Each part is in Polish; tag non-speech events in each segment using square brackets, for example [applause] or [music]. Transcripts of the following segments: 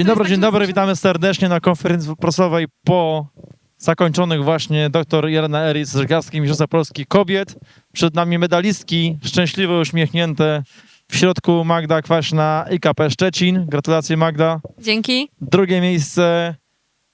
Dzień dobry, dzień dobry, witamy serdecznie na konferencji prasowej po zakończonych właśnie dr Jelena Eris z Żeglarskiej Mistrzostwa Polski Kobiet. Przed nami medalistki, szczęśliwe, uśmiechnięte. W środku Magda Kwaśna, IKP Szczecin. Gratulacje Magda. Dzięki. Drugie miejsce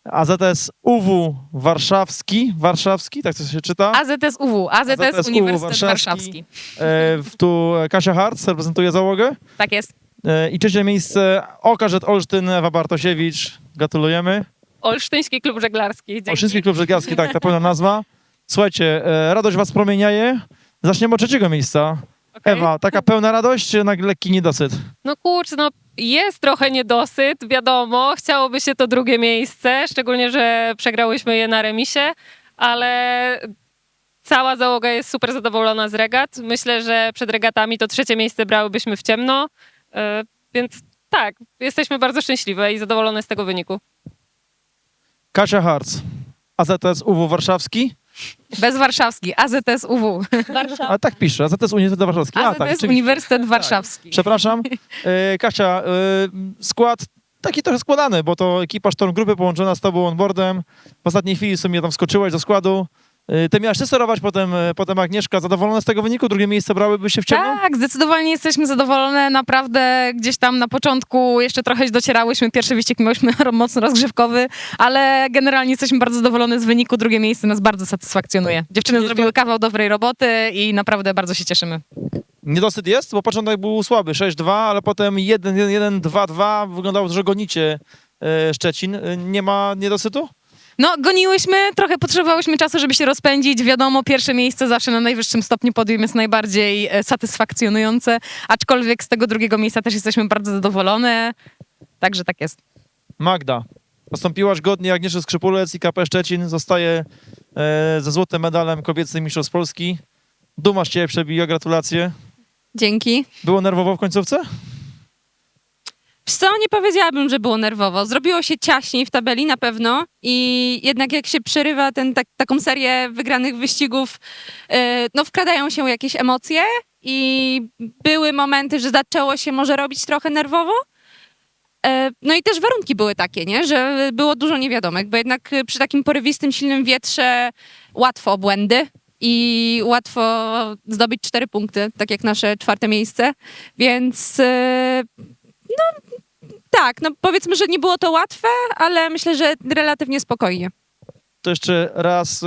AZS UW Warszawski. Warszawski, tak to się czyta. AZS UW, AZS, AZS Uniwersytet Warszawski. Warszawski. E, tu Kasia Harc reprezentuje załogę. Tak jest. E, I trzecie miejsce Okażet Olsztyn, Ewa Bartosiewicz. Gratulujemy. Olsztyński Klub Żeglarski. Dzięki. Olsztyński Klub Żeglarski, tak, ta pełna nazwa. Słuchajcie, e, radość was promieniaje. Zaczniemy od trzeciego miejsca. Okej. Ewa, taka pełna radość, czy jednak lekki niedosyt? No kurczę, no jest trochę niedosyt, wiadomo, chciałoby się to drugie miejsce, szczególnie, że przegrałyśmy je na remisie, ale cała załoga jest super zadowolona z regat. Myślę, że przed regatami to trzecie miejsce brałybyśmy w ciemno, więc tak, jesteśmy bardzo szczęśliwe i zadowolone z tego wyniku. Kasia Harc, AZS UW Warszawski. Bez Warszawski, AZS UW. A tak pisze, AZS Uniwersytet Warszawski. A, tak, AZS. Uniwersytet Warszawski. Przepraszam. [laughs] E, Kasia, e, skład taki trochę składany, bo to ekipa Sztorm Grupy połączona z tobą onboardem. W ostatniej chwili w sumie tam wskoczyłaś do składu. E, Ty miałaś ty sterować, potem, e, potem Agnieszka. Zadowolona z tego wyniku? Drugie miejsce brałyby się w ciemno? Tak, zdecydowanie jesteśmy zadowolone. Naprawdę gdzieś tam na początku jeszcze trochę docierałyśmy. Pierwszy wyścig mieliśmy [laughs] mocno rozgrzewkowy, ale generalnie jesteśmy bardzo zadowolone z wyniku. Drugie miejsce nas bardzo satysfakcjonuje. Dziewczyny Jest zrobiły kawał dobrej roboty i naprawdę bardzo się cieszymy. Niedosyt jest, bo początek był słaby, 6-2, ale potem 1-1-2-2. Wyglądało, że gonicie e, Szczecin. Nie ma niedosytu? No, goniłyśmy, trochę potrzebowałyśmy czasu, żeby się rozpędzić. Wiadomo, pierwsze miejsce zawsze na najwyższym stopniu podium jest najbardziej e, satysfakcjonujące, aczkolwiek z tego drugiego miejsca też jesteśmy bardzo zadowolone. Także tak jest. Magda, postąpiłaś godnie Agnieszka Skrzypulec i KP Szczecin. Zostaje e, ze złotym medalem kobiecym mistrzostw Polski. Duma z ciebie przebija, gratulacje. Dzięki. Było nerwowo w końcówce? Wiesz co, nie powiedziałabym, że było nerwowo. Zrobiło się ciaśniej w tabeli na pewno i jednak jak się przerywa ten, tak, taką serię wygranych wyścigów, e, no wkradają się jakieś emocje i były momenty, że zaczęło się może robić trochę nerwowo. E, No i też warunki były takie, nie? że było dużo niewiadomych, bo jednak e, przy takim porywistym, silnym wietrze łatwo o błędy i łatwo zdobyć cztery punkty, tak jak nasze czwarte miejsce, więc e, tak, no powiedzmy, że nie było to łatwe, ale myślę, że relatywnie spokojnie. To jeszcze raz y,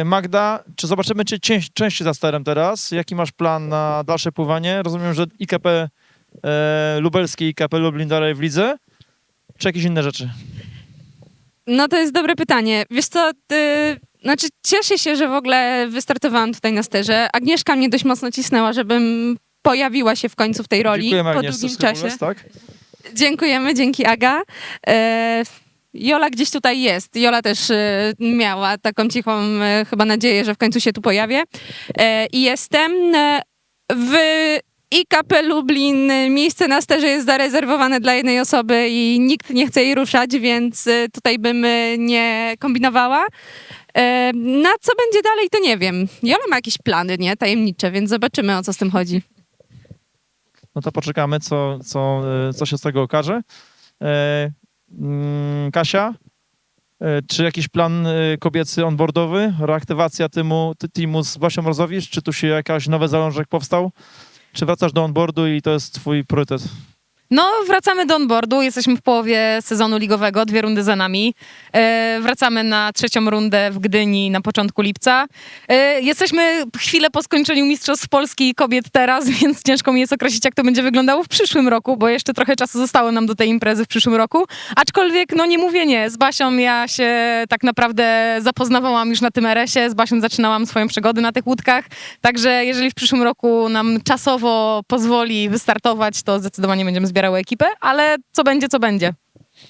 y, Magda, czy zobaczymy cię cię- częściej za sterem teraz? Jaki masz plan na dalsze pływanie? Rozumiem, że IKP e, lubelskie i IKP Lublin dalej w lidze, czy jakieś inne rzeczy? No to jest dobre pytanie. Wiesz co, ty, znaczy cieszę się, że w ogóle wystartowałam tutaj na sterze. Agnieszka mnie dość mocno cisnęła, żebym pojawiła się w końcu w tej roli Dziękujemy po Agnieszce długim czasie. tak? Dziękujemy, dzięki Aga. E, Jola gdzieś tutaj jest. Jola też e, miała taką cichą e, chyba nadzieję, że w końcu się tu pojawię. E, I jestem. E, w IKP Lublin miejsce na sterze jest zarezerwowane dla jednej osoby i nikt nie chce jej ruszać, więc e, tutaj bym e, nie kombinowała. E, Na co będzie dalej, to nie wiem. Jola ma jakieś plany, nie? Tajemnicze, więc zobaczymy, o co z tym chodzi. No to poczekamy, co, co, e, co się z tego okaże. E, mm, Kasia, e, czy jakiś plan kobiecy onboardowy, reaktywacja teamu, teamu z Basią Rozowicz, czy tu się jakaś nowy zalążek powstał? Czy wracasz do onboardu i to jest twój priorytet? No, wracamy do onboardu. Jesteśmy w połowie sezonu ligowego, dwie rundy za nami. E, wracamy na trzecią rundę w Gdyni na początku lipca. E, jesteśmy chwilę po skończeniu Mistrzostw Polski Kobiet teraz, [laughs] więc ciężko mi jest określić, jak to będzie wyglądało w przyszłym roku, bo jeszcze trochę czasu zostało nam do tej imprezy w przyszłym roku. Aczkolwiek, no nie mówię nie. Z Basią ja się tak naprawdę zapoznawałam już na tym RS-ie. Z Basią zaczynałam swoją przygodę na tych łódkach. Także jeżeli w przyszłym roku nam czasowo pozwoli wystartować, to zdecydowanie będziemy zbierać ekipę, ale co będzie, co będzie.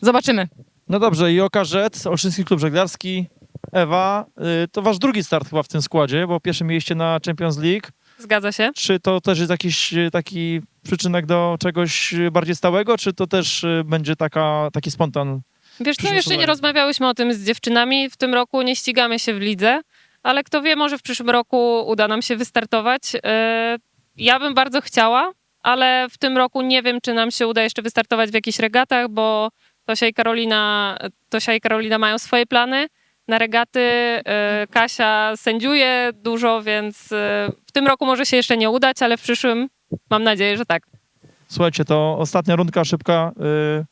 Zobaczymy. No dobrze, i OKZ, Olsztyński Klub Żeglarski. Ewa, y, to wasz drugi start chyba w tym składzie, bo pierwsze mieliście na Champions League. Zgadza się? Czy to też jest jakiś y, taki przyczynek do czegoś y, bardziej stałego, czy to też y, będzie taka, taki spontan? Wiesz co, Przyszłe jeszcze nie rozmawiałyśmy o tym z dziewczynami. W tym roku nie ścigamy się w lidze, ale kto wie, może w przyszłym roku uda nam się wystartować. Ja bym bardzo chciała, ale w tym roku nie wiem, czy nam się uda jeszcze wystartować w jakichś regatach, bo Tosia i Karolina, Tosia i Karolina mają swoje plany na regaty. E, Kasia sędziuje dużo, więc e, w tym roku może się jeszcze nie udać, ale w przyszłym mam nadzieję, że tak. Słuchajcie, to ostatnia rundka szybka. y,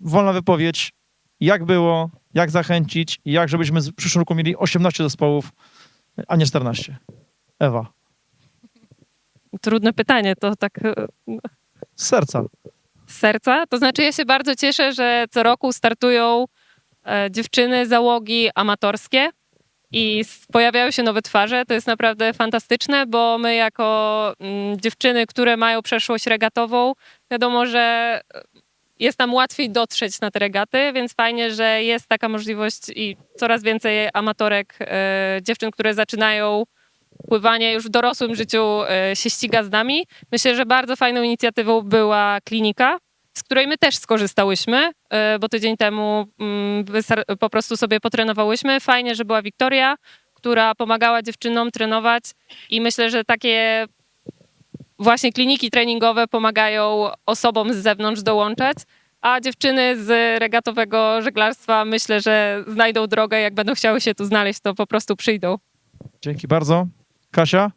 wolna wypowiedź. Jak było, jak zachęcić i jak żebyśmy w przyszłym roku mieli 18 zespołów, a nie 14. Ewa, Trudne pytanie, to tak e, z serca. z serca. To znaczy, ja się bardzo cieszę, że co roku startują e, dziewczyny, załogi amatorskie i pojawiają się nowe twarze. To jest naprawdę fantastyczne, bo my, jako mm, dziewczyny, które mają przeszłość regatową, wiadomo, że e, jest nam łatwiej dotrzeć na te regaty, więc fajnie, że jest taka możliwość i coraz więcej amatorek, dziewczyn, które zaczynają pływanie już w dorosłym życiu e, się ściga z nami. Myślę, że bardzo fajną inicjatywą była klinika, z której my też skorzystałyśmy, e, bo tydzień temu mm, po prostu sobie potrenowałyśmy. Fajnie, że była Wiktoria, która pomagała dziewczynom trenować i myślę, że takie właśnie kliniki treningowe pomagają osobom z zewnątrz dołączać, a dziewczyny z regatowego żeglarstwa myślę, że znajdą drogę, jak będą chciały się tu znaleźć, to po prostu przyjdą. Dzięki bardzo. Kasia,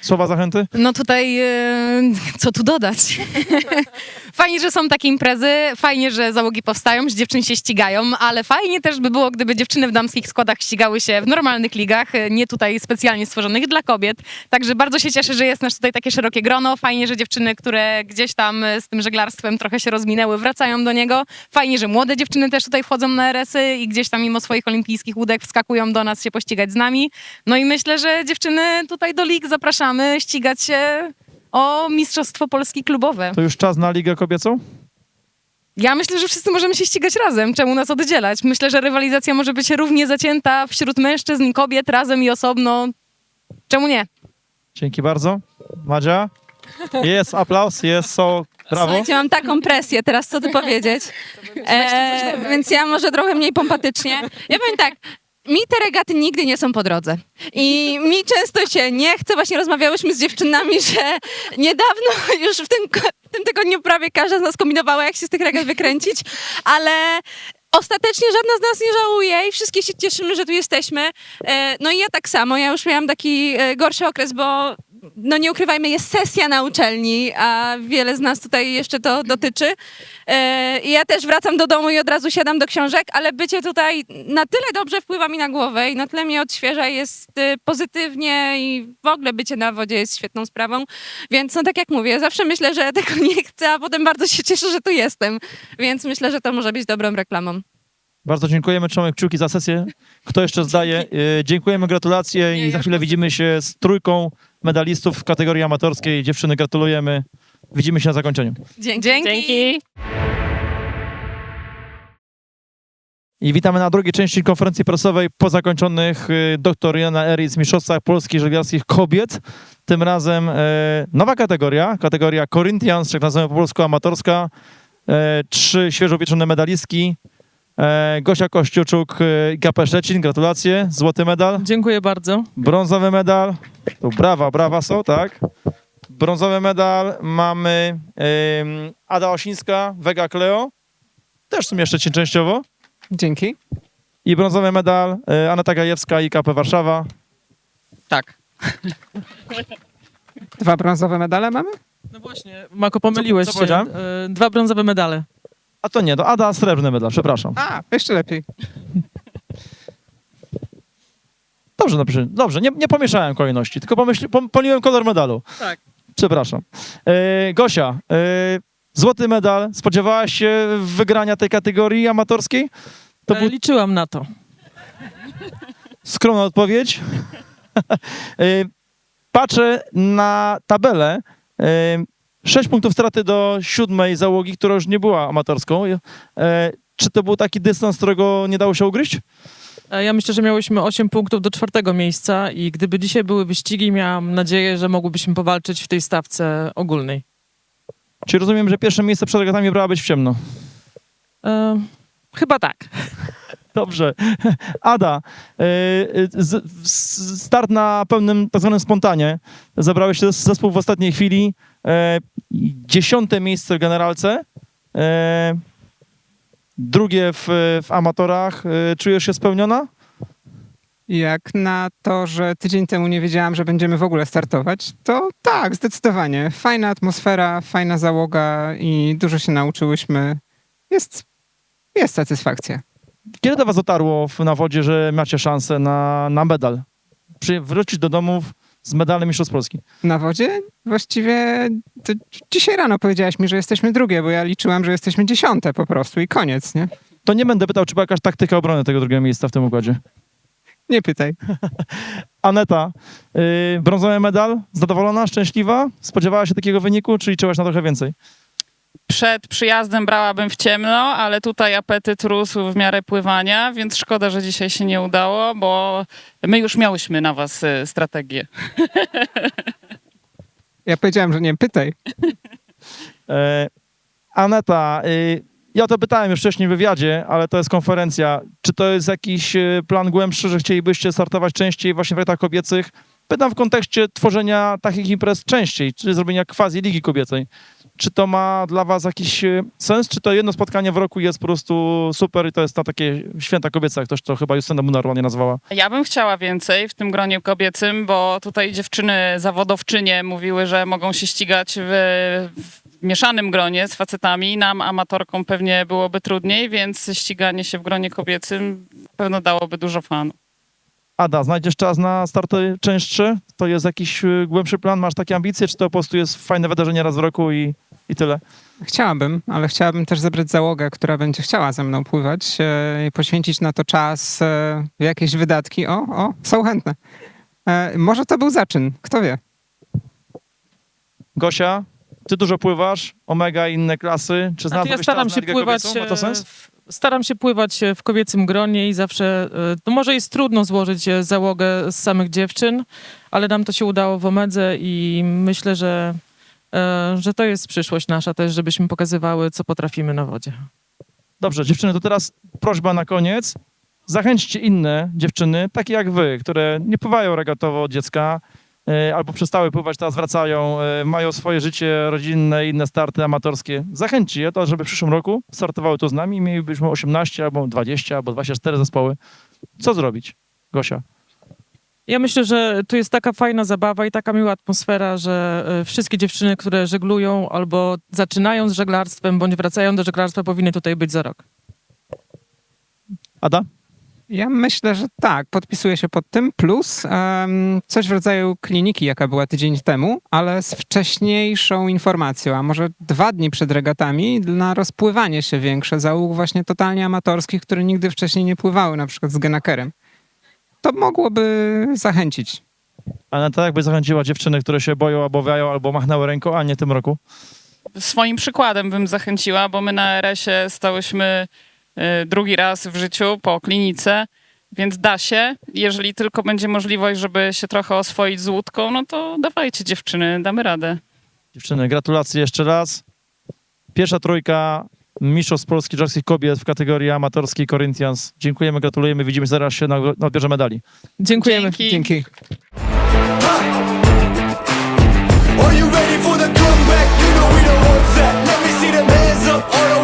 słowa zachęty? No tutaj, e, co tu dodać? [laughs] fajnie, że są takie imprezy, fajnie, że załogi powstają, że dziewczyny się ścigają, ale fajnie też by było, gdyby dziewczyny w damskich składach ścigały się w normalnych ligach, e, nie tutaj specjalnie stworzonych dla kobiet. Także bardzo się cieszę, że jest nasz tutaj takie szerokie grono. Fajnie, że dziewczyny, które gdzieś tam e, z tym żeglarstwem trochę się rozminęły, wracają do niego. Fajnie, że młode dziewczyny też tutaj wchodzą na RS-y i gdzieś tam mimo swoich olimpijskich łódek wskakują do nas się pościgać z nami. No i myślę, że dziewczyny tutaj do lig zapraszamy ścigać się o Mistrzostwo Polski klubowe. To już czas na Ligę Kobiecą? Ja myślę, że wszyscy możemy się ścigać razem. Czemu nas oddzielać? Myślę, że rywalizacja może być równie zacięta wśród mężczyzn i kobiet razem i osobno. Czemu nie? Dzięki bardzo. Madzia? Jest aplauz, jest, so, brawo. Słuchajcie, mam taką presję teraz, co tu powiedzieć. E, więc ja może trochę mniej pompatycznie. Ja powiem tak, mi te regaty nigdy nie są po drodze. I mi często się nie chce. Właśnie rozmawiałyśmy z dziewczynami, że niedawno [laughs] już w tym, w tym tygodniu prawie każda z nas kombinowała, jak się z tych regat wykręcić, ale ostatecznie żadna z nas nie żałuje i wszystkie się cieszymy, że tu jesteśmy. E, no i ja tak samo, ja już miałam taki e, gorszy okres, bo no nie ukrywajmy, jest sesja na uczelni, a wiele z nas tutaj jeszcze to dotyczy. E, I ja też wracam do domu i od razu siadam do książek, ale bycie tutaj na tyle dobrze wpływa mi na głowę i na tyle mnie odświeża, jest e, pozytywnie i w ogóle bycie na wodzie jest świetną sprawą. Więc no tak jak mówię, zawsze myślę, że tego [laughs] nie chcę, a potem bardzo się cieszę, że tu jestem. Więc myślę, że to może być dobrą reklamą. Bardzo dziękujemy, trzymamy kciuki za sesję. Kto jeszcze zdaje? Y, Dziękujemy, gratulacje i za chwilę widzimy się z trójką medalistów w kategorii amatorskiej. Dziewczyny, gratulujemy. Widzimy się na zakończeniu. Dzięki. Dzięki. I witamy na drugiej części konferencji prasowej po zakończonych y, dr Jana Eris Mistrzostwach Polskich Żeglarskich Kobiet. Tym razem e, nowa kategoria, kategoria Corinthians, jak nazywamy po polsku amatorska. E, trzy świeżo upieczone medalistki. E, Gosia Kościuczuk e, i KP Szczecin, gratulacje, złoty medal. Dziękuję bardzo. Brązowy medal, tu brawa, brawa są, tak. Brązowy medal mamy ym, Ada Osińska, Vega Cleo, też w sumie Szczecin częściowo. Dzięki. I brązowy medal y, Aneta Gajewska i KP Warszawa. Tak. [laughs] Dwa brązowe medale mamy? No właśnie, Mako, pomyliłeś Co- co się. powiedziałem? E, Dwa brązowe medale. A to nie, to Ada srebrny medal, przepraszam. A, jeszcze lepiej. Dobrze, dobrze, dobrze, nie, nie pomieszałem kolejności, tylko pomyśl, pom, pomyliłem kolor medalu. Tak. Przepraszam. Y, Gosia, y, złoty medal, spodziewałaś się wygrania tej kategorii amatorskiej? To E, był Liczyłam na to. Skromna odpowiedź. Y, [laughs] Patrzę na tabelę. Y, Sześć punktów straty do siódmej załogi, która już nie była amatorską. Y, Czy to był taki dystans, którego nie dało się ugryźć? E, Ja myślę, że miałyśmy 8 punktów do czwartego miejsca i gdyby dzisiaj były wyścigi, miałam nadzieję, że mogłybyśmy powalczyć w tej stawce ogólnej. Czy rozumiem, że pierwsze miejsce przed regatami brała być w ciemno? E, chyba tak. [laughs] Dobrze. Ada, z- start na pełnym tak zwanym spontanie. Zabrałeś się zespół w ostatniej chwili. E, Dziesiąte miejsce w generalce. E, drugie w, w amatorach. Y, Czujesz się spełniona? Jak na to, że tydzień temu nie wiedziałam, że będziemy w ogóle startować, to tak, zdecydowanie. Fajna atmosfera, fajna załoga i dużo się nauczyłyśmy. Jest, jest satysfakcja. Kiedy do was dotarło w, na wodzie, że macie szansę na, na medal? Przy, wrócić do domów z medalem Mistrzostw Polski. Na wodzie właściwie to dzisiaj rano powiedziałaś mi, że jesteśmy drugie, bo ja liczyłam, że jesteśmy dziesiąte po prostu i koniec, nie? To nie będę pytał, czy była jakaś taktyka obrony tego drugiego miejsca w tym układzie. Nie pytaj. [laughs] Aneta, y, brązowy medal, zadowolona, szczęśliwa? Spodziewała się takiego wyniku, czy liczyłaś na trochę więcej? Przed przyjazdem brałabym w ciemno, ale tutaj apetyt rósł w miarę pływania, więc szkoda, że dzisiaj się nie udało, bo my już miałyśmy na was y, strategię. [laughs] Ja powiedziałam, że nie pytaj. E, Aneta, y, ja to pytałem już wcześniej w wywiadzie, ale to jest konferencja. Czy to jest jakiś y, plan głębszy, że chcielibyście startować częściej właśnie w retach kobiecych? Pytam w kontekście tworzenia takich imprez częściej, czy zrobienia quasi ligi kobiecej. Czy to ma dla was jakiś y, sens, czy to jedno spotkanie w roku jest po prostu super i to jest na takie święta kobiece, jak ktoś to chyba Justyna Munar ładnie nazwała? Ja bym chciała więcej w tym gronie kobiecym, bo tutaj dziewczyny zawodowczynie mówiły, że mogą się ścigać w, w mieszanym gronie z facetami. Nam, amatorkom, pewnie byłoby trudniej, więc ściganie się w gronie kobiecym pewno dałoby dużo fanu. Ada, znajdziesz czas na starty częstsze? To jest jakiś y, głębszy plan? Masz takie ambicje, czy to po prostu jest fajne wydarzenie raz w roku i, i tyle? Chciałabym, ale chciałabym też zebrać załogę, która będzie chciała ze mną pływać e, i poświęcić na to czas, e, jakieś wydatki. O, o, są chętne. E, może to był zaczyn, kto wie. Gosia, ty dużo pływasz, Omega i inne klasy. Czy Znaczy, ja staram się pływać. kobiecą? Ma to e, sens? w- Staram się pływać e, w kobiecym gronie i zawsze. e, To może jest trudno złożyć e, załogę z samych dziewczyn, ale nam to się udało w Omedze i myślę, że, że to jest przyszłość nasza też, żebyśmy pokazywały, co potrafimy na wodzie. Dobrze, dziewczyny, to teraz prośba na koniec. Zachęćcie inne dziewczyny, takie jak wy, które nie pływają regatowo od dziecka, albo przestały pływać, teraz wracają, e, mają swoje życie rodzinne, inne starty amatorskie. Zachęćcie je to, żeby w przyszłym roku startowały tu z nami i mielibyśmy 18 albo 20 albo 24 zespoły. Co zrobić? Gosia. Ja myślę, że tu jest taka fajna zabawa i taka miła atmosfera, że e, wszystkie dziewczyny, które żeglują albo zaczynają z żeglarstwem, bądź wracają do żeglarstwa, powinny tutaj być za rok. Ada? Ja myślę, że tak, podpisuję się pod tym. Plus em, coś w rodzaju kliniki, jaka była tydzień temu, ale z wcześniejszą informacją, a może dwa dni przed regatami, na rozpływanie się większe załóg właśnie totalnie amatorskich, które nigdy wcześniej nie pływały, na przykład z genakerem. To mogłoby zachęcić. Ale tak jakby zachęciła dziewczyny, które się boją albo wiają, albo machnęły ręką, a nie tym roku. swoim przykładem bym zachęciła, bo my na RS-ie stałyśmy Y, drugi raz w życiu po klinice, więc da się. Jeżeli tylko będzie możliwość, żeby się trochę oswoić z łódką, no to dawajcie dziewczyny, damy radę. Dziewczyny, gratulacje jeszcze raz. Pierwsza trójka mistrzostw Polski żarskich kobiet w kategorii amatorskiej Corinthians. Dziękujemy, gratulujemy, widzimy się zaraz się na, na odbiorze medali. Dziękujemy. Dzięki. Dzięki. Are you ready for the comeback? You know we don't want that. Let me see hands up.